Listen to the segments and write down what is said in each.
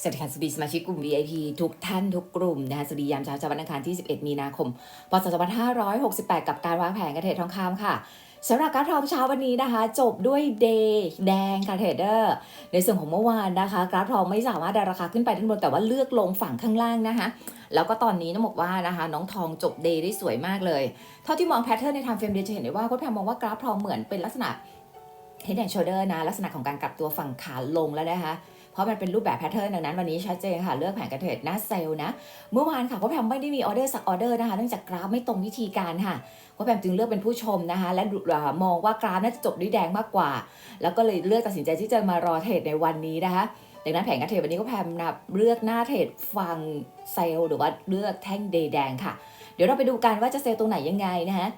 สวัสดีค่ะสวีสมาชิกกลุ่ม VIP ทุกท่านทุกกลุ่มนะคะสวัสดียามเช้าจาวันอังคารที่ 11 มีนาคม พศ 2568 กับการวางแผนกระเทรดทองคำค่ะสำหรับกราฟทองเช้าวันนี้นะคะ จบด้วยเดย์แดงค่ะเทรดเดอร์ ในส่วนของเมื่อวานนะคะ กราฟทองไม่สามารถดันราคาขึ้นไปด้านบนแต่ว่าเลือกลงฝั่งข้างล่างนะคะ แล้วก็ตอนนี้ต้องบอกว่านะคะ น้องทองจบเดย์ได้สวยมากเลย เท่าที่มองแพทเทิร์นในทางเฟรมเดย์จะเห็นได้ว่าโค้ชแพมมองว่ากราฟทองเหมือนเป็นลักษณะ head and shoulder นะลักษณะของการกลับตัวฝั่งขาลงแล้วนะคะ ราะมันเป็นรูปแบบแพทเทิร์นดังนั้นวันนี้ชัดเจนค่ะ เลือกแผนกระเทรดหน้าเซลล์นะ เมื่อวานค่ะก็แพมไม่ได้มีออเดอร์สักออเดอร์นะคะเนื่องจากกราฟไม่ตรงวิธีการค่ะก็แพมจึงเลือกเป็นผู้ชมนะคะ และมองว่ากราฟน่าจะจบด้วยแดงมากกว่า แล้วก็เลยเลือกตัดสินใจที่จะมารอเทรดในวันนี้นะคะดังนั้นแผนกระเทรดวันนี้ก็แพมนะเลือกหน้าเทรดฟังเซลล์หรือว่าเลือกแท่งเดแดงค่ะ เดี๋ยวเราไปดูกันว่าจะเซลล์ตรงไหนยังไงนะคะ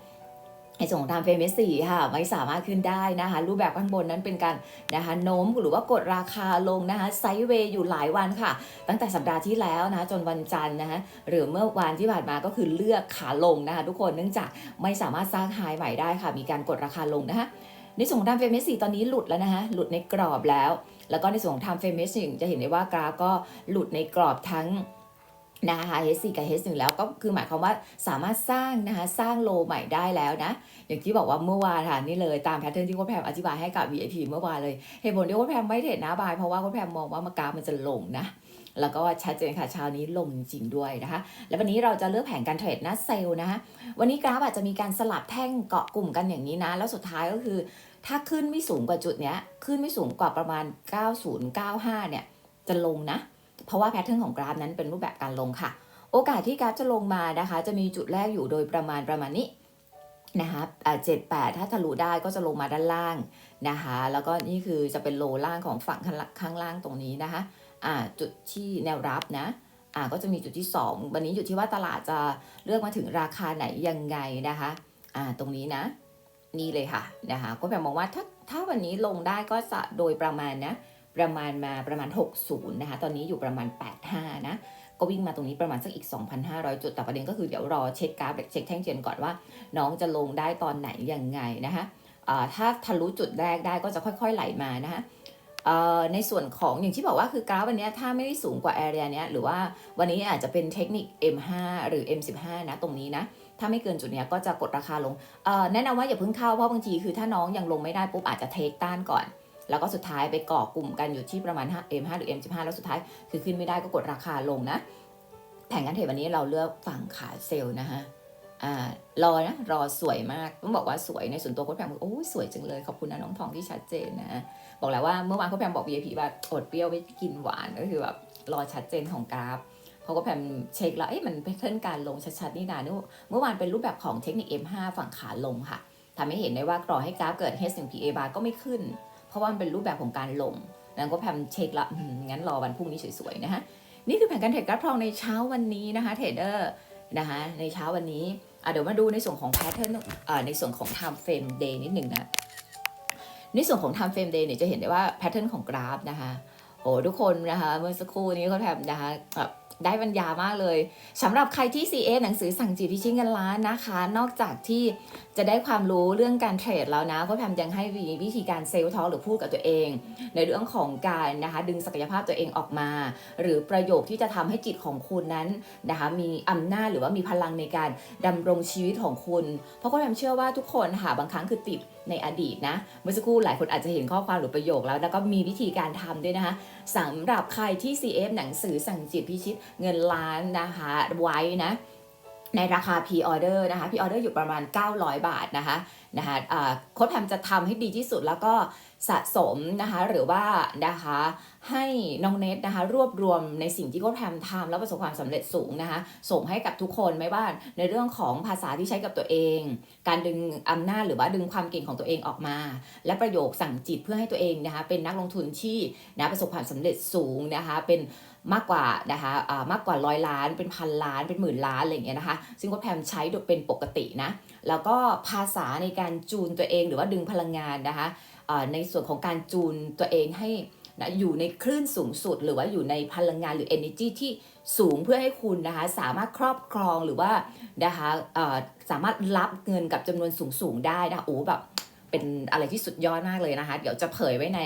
ในส่วนของทางเฟรมสี่ค่ะไม่สามารถขึ้นได้นะคะ รูปแบบข้างบนนั้นเป็นการนะคะโน้มหรือว่ากดราคาลงนะคะไซด์เวย์อยู่หลายวันค่ะ ตั้งแต่สัปดาห์ที่แล้วนะะจนวันจันทร์นะคะหรือเมื่อวันที่ผ่านมาก็คือเลือกขาลงนะคะทุกคนเนื่องจากไม่สามารถสร้างไฮใหม่ได้ค่ะ มีการกดราคาลงนะคะในส่วนของทางเฟรมสี่ตอนนี้หลุดแล้วนะคะหลุดในกรอบแล้ว แล้วก็ในส่วนของทางเฟรมสี่จะเห็นได้ว่ากราฟก็หลุดในกรอบทั้ง นะคะ H4 กับ H1 แล้วก็คือหมายความว่าสามารถสร้างนะคะสร้างโลใหม่ได้แล้วนะ อย่างที่บอกว่าเมื่อวานค่ะนี่เลยตามแพทเทิร์นที่โค้ชแพมอธิบายให้กับ VIP เมื่อวานเลยเหตุผลที่โค้ชแพมไม่เทรดนะบายเพราะว่าโค้ชแพมมองว่ามากามันจะลงนะแล้วก็ชัดเจนค่ะเช้านี้ลงจริงด้วยนะคะ แล้ววันนี้เราจะเลือกแผนการเทรดหน้าเซลล์นะคะ วันนี้กราฟอาจจะมีการสลับแท่งเกาะกลุ่มกันอย่างนี้นะ แล้วสุดท้ายก็คือ ถ้าขึ้นไม่สูงกว่าจุดเนี้ย ขึ้นไม่สูงกว่าประมาณ 9095 เนี่ย จะลงนะ เพราะว่าแพทเทิร์นของกราฟนั้นเป็นรูปแบบการลงค่ะ โอกาสที่กราฟจะลงมานะคะ จะมีจุดแรกอยู่โดยประมาณประมาณนี้นะคะเจ็ดแปดถ้าทะลุได้ก็จะลงมาด้านล่างนะคะ แล้วก็นี่คือจะเป็นโลล่างของฝั่งข้างล่างตรงนี้นะคะอ่าจุดที่แนวรับนะอ่าก็จะมีจุดที่ 2 วันนี้อยู่ที่ว่าตลาดจะเลือกมาถึงราคาไหนยังไงนะคะอ่าตรงนี้นะ นี่เลยค่ะนะคะก็แบบมองว่าถ้าถ้าวันนี้ลงได้ก็จะโดยประมาณนะ ประมาณมาประมาณ 60 นะคะ ตอนนี้อยู่ประมาณ 85 นะ ก็วิ่งมาตรงนี้ประมาณสักอีก 2,500 จุด แต่ประเด็นก็คือเดี๋ยวรอเช็คกราฟเช็คแท่งเทียนก่อนว่า น้องจะลงได้ตอนไหนยังไงนะคะถ้าทะลุจุดแรกได้ก็จะค่อยๆไหลมานะคะในส่วนของอย่างที่บอกว่าคือกราฟวันนี้ถ้าไม่ได้สูงกว่าแอเรียเนี้ยหรือว่าวันนี้อาจจะเป็นเทคนิค M5 หรือ M15 นะตรงนี้นะถ้าไม่เกินจุดเนี้ยก็จะกดราคาลงแนะนำว่าอย่าเพิ่งเข้าเพราะบางทีคือถ้าน้องยังลงไม่ได้ปุ๊บอาจจะเทคต้านก่อน แล้วก็สุดท้ายไปก่อกลุ่มกันอยู่ที่ประมาณ M5 หรือ M15 แล้วสุดท้ายคือขึ้นไม่ได้ก็กดราคาลงนะ แผนการเทรดวันนี้เราเลือกฝั่งขาเซลล์นะคะรอนะรอสวยมากต้องบอกว่าสวยในส่วนตัวโค้ชแพมบอกโอ้ยสวยจังเลยขอบคุณนะน้องทองที่ชัดเจนนะ บอกแล้วว่าเมื่อวานโค้ชแพมบอก VIP ว่าอดเปรี้ยวไม่กินหวานก็คือแบบรอชัดเจนของกราฟเพราะโค้ชแพมเช็คแล้วเอ๊ะมันเป็นเคลื่อนการลงชัดๆนี่นานี่เมื่อวานเป็นรูปแบบของเทคนิค M5 ฝั่งขาลงค่ะทำให้เห็นได้ว่ารอให้กราฟเกิด H1 PA bar ก็ไม่ขึ้น เพราะว่ามันเป็นรูปแบบของการลงแล้วก็แพมเช็คละงั้นรอวันพรุ่งนี้สวยๆนะฮะนี่คือแผนการเทรดกราฟทองในเช้าวันนี้นะคะเทรดเดอร์นะคะในเช้าวันนี้เดี๋ยวมาดูในส่วนของแพทเทิร์นในส่วนของ time frame day นิดหนึ่งนะในส่วนของ time frame day เนี่ยจะเห็นได้ว่าแพทเทิร์นของกราฟนะคะ โอ้ทุกคนนะคะเมื่อสักครู่นี้เขาแทบนะคะแบบได้บรรยามากเลยสำหรับใครที่ CA หนังสือสั่งจีพิชิตเงินล้านนะคะ นอกจากที่จะได้ความรู้เรื่องการเทรดแล้วนะก็แพมยังให้วิธีการเซลล์ทอหรือพูดกับตัวเอง ในเรื่องของการนะคะดึงศักยภาพตัวเองออกมา หรือประโยคที่จะทำให้จิตของคุณนั้นนะคะมีอำนาจหรือว่ามีพลังในการดำรงชีวิตของคุณ เพราะก็แพมเชื่อว่าทุกคนค่ะบางครั้งคือติดในอดีตนะ เมื่อสักครู่หลายคนอาจจะเห็นข้อความหรือประโยคแล้ว แล้วก็มีวิธีการทำด้วยนะคะสำหรับใครที่ CF หนังสือสั่งจิตพิชิตเงินล้านนะคะไว้นะในราคา P-order นะคะ P-order อยู่ประมาณ 900 บาทนะคะนะคะโค้ดแพมจะทำให้ดีที่สุดแล้วก็สะสมนะคะหรือว่านะคะให้น้องเนทนะคะรวบรวมในสิ่งที่โค้ดแพมทำแล้วประสบความสำเร็จสูงนะคะส่งให้กับทุกคนไม่ว่าในเรื่องของภาษาที่ใช้กับตัวเอง การดึงอำนาจหรือว่าดึงความเก่งของตัวเองออกมา และประโยคสั่งจิตเพื่อให้ตัวเองนะคะเป็นนักลงทุนที่นะประสบความสำเร็จสูงนะคะเป็นมากกว่านะคะมากกว่าร้อยล้าน เป็นพันล้านเป็นหมื่นล้านอะไรอย่างเงี้ยนะคะซึ่งโค้ดแพมใช้เป็นปกตินะแล้วก็ภาษาในการจูนตัวเองหรือว่าดึงพลังงานนะคะในส่วนของการจูนตัวเองให้นะอยู่ในคลื่นสูงสุด หรือว่าอยู่ในพลังงานหรือ energy ที่สูงเพื่อให้คุณนะคะสามารถครอบครองหรือว่านะคะสามารถรับเงินกับจำนวนสูงๆได้นะโอ้แบบเป็นอะไรที่สุดยอดมากเลยนะคะ เดี๋ยวจะเผยไว้ใน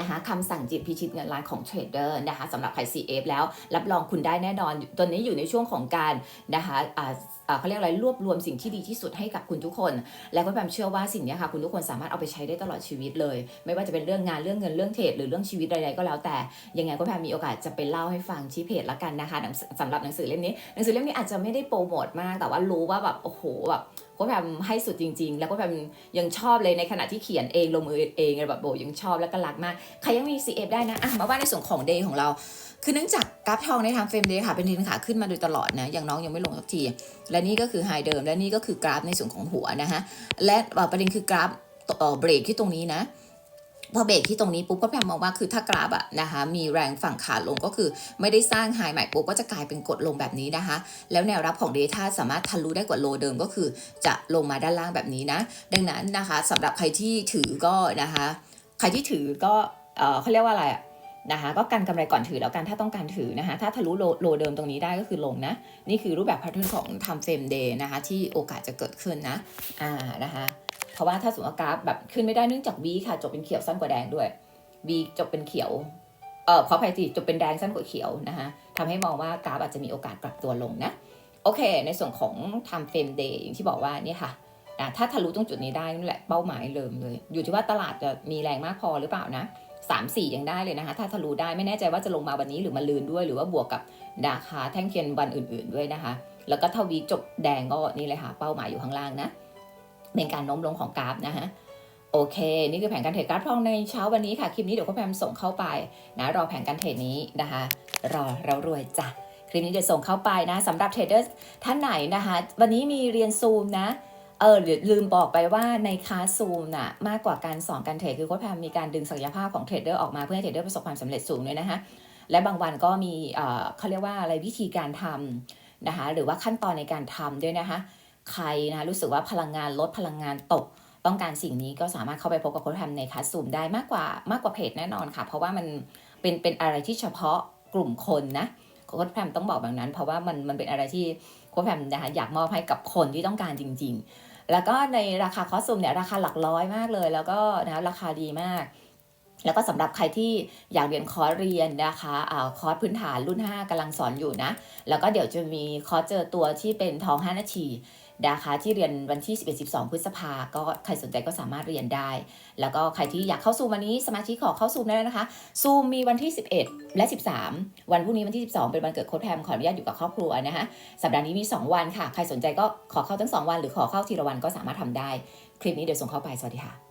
นะคะคำสั่งจิตพิชิตเงินล้านของเทรดเดอร์นะคะสำหรับใคร CF แล้วรับรองคุณได้แน่นอน ตอนนี้อยู่ในช่วงของการนะคะอ่าเขาเรียกอะไรรวบรวมสิ่งที่ดีที่สุดให้กับคุณทุกคน แล้วก็แบมเชื่อว่าสิ่งเนี้ยค่ะคุณทุกคนสามารถเอาไปใช้ได้ตลอดชีวิตเลย ไม่ว่าจะเป็นเรื่องงานเรื่องเงินเรื่องเทรดหรือเรื่องชีวิตใดๆก็แล้วแต่ยังไงก็แพมมีโอกาสจะไปเล่าให้ฟังที่เพจละกันนะคะสือสำหรับหนังสือเล่มนี้หนังสือเล่มนี้อาจจะไม่ได้โปรโมทมากแต่ว่ารู้ว่าแบบโอ้โหแบบก็แพมให้สุดจริง ๆ แล้วก็แพมยังชอบเลยในขณะที่เขียนเองลงมือเองแบบโบยังชอบแล้วก็รักมาก ใครยังมี CF ได้นะอะมาว่าในส่วนของเดย์ของเรา คือเนื่องจากกราฟทองในทางเฟรมเดย์ค่ะเป็นเทรนขาขึ้นมาโดยตลอดนะอย่างน้องยังไม่ลงสักที และนี่ก็คือไฮเดิม และนี่ก็คือกราฟในส่วนของหัวนะคะและประเด็นคือกราฟต่อเบรกที่ตรงนี้นะ พอเบรกที่ตรงนี้ปุ๊บก็แพมมองว่าคือถ้ากราฟอะนะคะมีแรงฝั่งขาลงก็คือไม่ได้สร้างไฮใหม่ปุ๊บก็จะกลายเป็นกดลงแบบนี้นะคะ แล้วแนวรับของ Data สามารถทะลุได้กว่าโลเดิมก็คือจะลงมาด้านล่างแบบนี้นะ ดังนั้นนะคะสำหรับใครที่ถือก็นะคะ ใครที่ถือก็เอ่อเขาเรียกว่าอะไรอะนะคะก็กันกำไรก่อนถือแล้วกันถ้าต้องการถือนะคะถ้าทะลุโลโลเดิมตรงนี้ได้ก็คือลงนะ นี่คือรูปแบบ pattern ของ time frame day นะคะที่โอกาสจะเกิดขึ้นนะอ่านะคะ เพราะว่าถ้าสมมติกราฟแบบขึ้นไม่ได้เนื่องจาก V ค่ะ จบเป็นเขียวสั้นกว่าแดงด้วย V จบเป็นเขียว เออขออภัยทีจบเป็นแดงสั้นกว่าเขียวนะคะทำให้มองว่ากราฟอาจจะมีโอกาสกลับตัวลงนะ โอเค ในส่วนของ time frame day อย่างที่บอกว่าเนี่ยค่ะอะถ้าทะลุตรงจุดนี้ได้นั่นแหละเป้าหมายเริ่มเลย อยู่ที่ว่าตลาดจะมีแรงมากพอหรือเปล่านะสามสี่ยังได้เลยนะคะ ถ้าทะลุได้ไม่แน่ใจว่าจะลงมาวันนี้หรือมาลืนด้วย หรือว่าบวกกับราคาแท่งเทียนวันอื่น ๆด้วยนะคะ แล้วก็ถ้าวีจบแดงก็นี่เลยค่ะ เป้าหมายอยู่ข้างล่างนะ เป็นการโน้มลงของกราฟนะคะโอเค นี่คือแผนการเทรดกราฟทองในเช้าวันนี้ค่ะ คลิปนี้เดี๋ยวก็พายามส่งเข้าไปนะรอแผนการเทรดนี้นะคะ รอเรารวยจ้ะคลิปนี้เดี๋ยวส่งเข้าไปนะสำหรับเทรดเดอร์ท่านไหนนะคะ วันนี้มีเรียนซูมนะเออลืมบอกไปว่าในคลาสซูมน่ะมากกว่าการสอนการเทรดคือโค้ชแพมมีการดึงศักยภาพของเทรดเดอร์ออกมาเพื่อให้เทรดเดอร์ประสบความสำเร็จสูงด้วยนะคะและบางวันก็มีเออเขาเรียกว่าอะไรวิธีการทำนะคะหรือว่าขั้นตอนในการทำด้วยนะคะ ใครนะรู้สึกว่าพลังงานลดพลังงานตก ต้องการสิ่งนี้ก็สามารถเข้าไปพบกับโค้ชแพมในคลาสซูมได้มากกว่ามากกว่าเพจแน่นอนค่ะ เพราะว่ามันเป็นเป็นอะไรที่เฉพาะกลุ่มคนนะโค้ชแพมต้องบอกแบบนั้น เพราะว่ามันมันเป็นอะไรที่โค้ชแพมนะคะอยากมอบให้กับคนที่ต้องการจริง ๆ แล้วก็ในราคาคอสตูมเนี่ยราคาหลักร้อยมากเลย แล้วก็นะราคาดีมาก แล้วก็สำหรับใครที่อยากเรียนคอร์สเรียนนะคะอ่าคอร์สพื้นฐานรุ่น 5กำลังสอนอยู่นะ แล้วก็เดี๋ยวจะมีคอร์สเจอตัวที่เป็นทอง 5 นาที นะคะที่เรียนวันที่ 11-12 พฤษภาก็ใครสนใจก็สามารถเรียนได้ แล้วก็ใครที่อยากเข้าซูมวันนี้สมาชิกขอเข้าซูมได้แล้วนะคะซูมมีวันที่ 11 และ 13 วันพรุ่งนี้วันที่ 12 เป็นวันเกิดโค้ดแพมขออนุญาตอยู่กับครอบครัวนะคะสัปดาห์นี้มี 2 วันค่ะ ใครสนใจก็ขอเข้าทั้ง 2 วัน หรือขอเข้าทีละวันก็สามารถทำได้ คลิปนี้เดี๋ยวส่งเข้าไปสวัสดีค่ะ